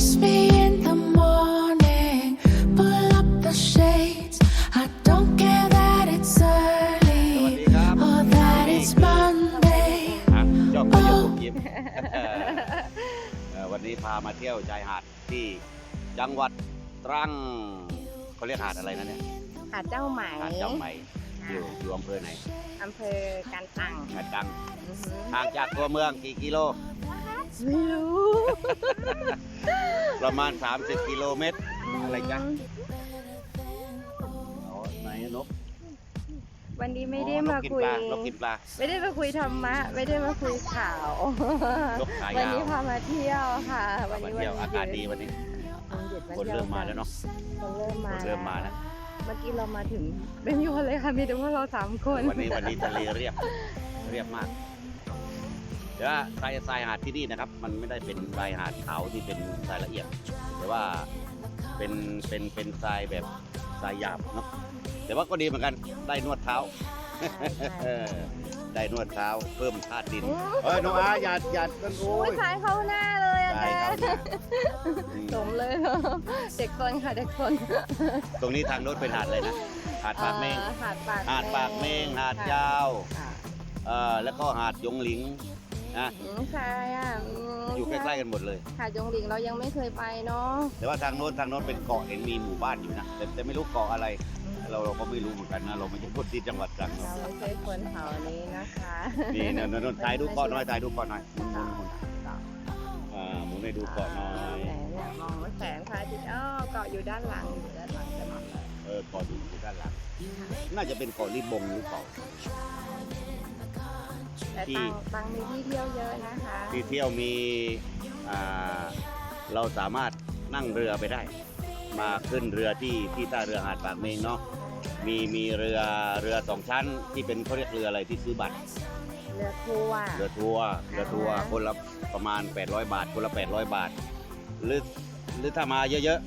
Kiss me in the morning, pull up the shades. I don't care that it's สวัส early ดีครับ or that it's Monday. อะย่อมก็ย่อมยิ้มเอ่อวันนี้พามาเที่ยวชายหาดที่จังหวัดตรังเขาเรียกหาดอะไรนะเนี่ยหาดเจ้าไหมหาดเจ้าใหม่อยู่อยู่อำเภอไหนอำเภอกันตังหาดจังอือหือห่างจากตัวเมืองกี่กิโล ไม่รู้ ประมาณ 30 กิโลเมตร อะไรจ๊ะอ๋อไหนนกวันนี้ไม่ได้อ๋อนมากกินคุปยลานกกินปลา ไม่ได้มาคุยธรรมะ ไม่ได้มาคุยข่าว นกขายาว วันนี้พามาเที่ยวค่ะ วันมานี้เที่ยววัอานหกาศยุดีวันนี้ วันหยุดวันคนเที่ยวเริ่มมาแล้วเนาะ คนเริ่มคมานเริ่มมาแล้ว เมื่อกี้เรามาถึงไม่มีคนเลยค่ะมีแต่พวกเราสามคนวันนี้วันนี้ทะเลเรียบ เรียบมาก แต่ว่าทรายทรายหาดที่นี่นะครับ มันไม่ได้เป็นทรายหาดขาวที่เป็นทรายละเอียด แต่ว่าเป็นเป็นเป็นทรายแบบทรายหยาบเนาะแต่ว่าก็ดีเหมือนกันได้นวดเท้าเออได้นวดเท้าเพิ่มธาตุดินเอ้ยน้องอาอย่าอย่ากันโอ้อุ้ยยสายเข้าหน้าเลยอะทรายแกเข้าหน้าอืมสมเลยเด็กซนค่ะเด็กซนตรงนี้ทางโน้นเป็นหาดอะไรนะหาดปากเมง อ่อหาดปากหาดปากเมงหาดยาว ค่ะ เอ่อแล้วก็หาดยงหลิง นะอืมใช่อะมอยู่ใกล้ๆกันหมดเลย หาดยงหลิงเรายังไม่เคยไปเนาะแต่ว่าทางโน้นทางโน้นเป็นเกาะเห็นมีหมู่บ้านอยู่นะแต่แต่ไม่รู้เกาะอะไร เราเราก็ไม่รู้เหมือนกันนะเราไม่ใช่คนที่จังหวัดตรังเราเนาะไม่ใช่คนแถวนี้นะคะนี่นนนนถ่ายดูเกาะหน่อยถ่ายดูเกาะหน่อยหมุนหมุนหมุนอ่าหมุนให้ดูเกาะหน่อยแสงเนี่ยมองว่าแสงพระอาทิตย์อ้อเกาะอยู่ด้านหลังอยู่ด้านหลังจะมองเลยเออเกาะอยู่ด้านหลัง น่าจะเป็นเกาะลิบงหรือเปล่า แต่ที่ ตังตังมีที่เที่ยวเยอะนะคะที่เที่ยวมีอ่าเราสามารถนั่งเรือไปได้ มาขึ้นเรือที่ที่ท่าเรือหาดปากเมงเนาะมีมีเรือเรือสองชั้นที่เป็นเขาเรียกเรืออะไรที่ซื้อบัตร เรือทัวร์ เรือทัวร์เรือทัวร์อ่าฮะ คนละประมาณ 800 บาท คนละ 800 บาท หรือหรือถ้ามาเยอะ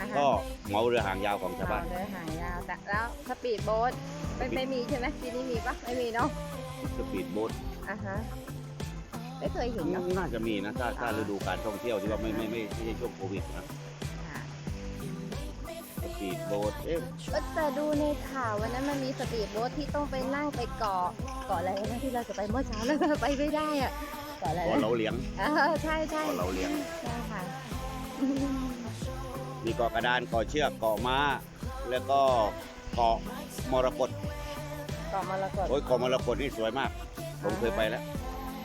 อ่าๆฮะ ก็เหมาเรือหางยาวของชาวบ้านเรือหางยาวแต่แล้วสปีดโบ๊ทไม่ไม่มีใช่ไหมที่นี่มีปะไม่มีเนาะสปีดโบ๊ทอะฮะไม่เคยเห็นเนาะ น่าจะมีนะถ้าถ้าอ่าฤดูการท่องเที่ยวที่ว่าไม่ไม่ไม่ไม่ใช่ช่วงโควิดนะค่ะสปีดโบ๊ทเอ๊ะเอ้ยแต่ดูในข่าววันนั้นมันมีสปีดโบ๊ทที่ต้องไปนั่งไปเกาะเกาะอะไรนะที่เราจะไปเมื่อเช้าแล้วเราไปไม่ได้อะเกาะอะไรเกาะนะเหลาเหลียงเออใช่ใช่เกาะเหลาเหลียง ใช่ค่ะ มีเกาะกระดานเกาะเชือกเกาะม้า แล้วก็เกาะมรกตเกาะมรกตโอ้ยเกาะมรกตนี่สวยมาก ผมเคยไปแล้ว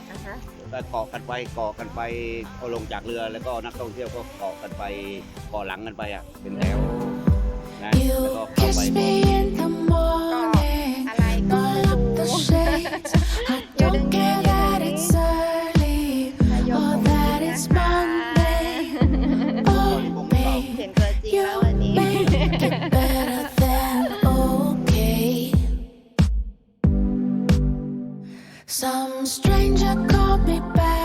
อะฮะก็เกาะกันไปเกาะกันไปเอาลงจากเรือแล้วก็นักท่องเที่ยวก็เกาะกันไปเกาะหลังกันไปอะเป็นแถวนะแล้ว You ก็เข้าไป Some stranger called me back.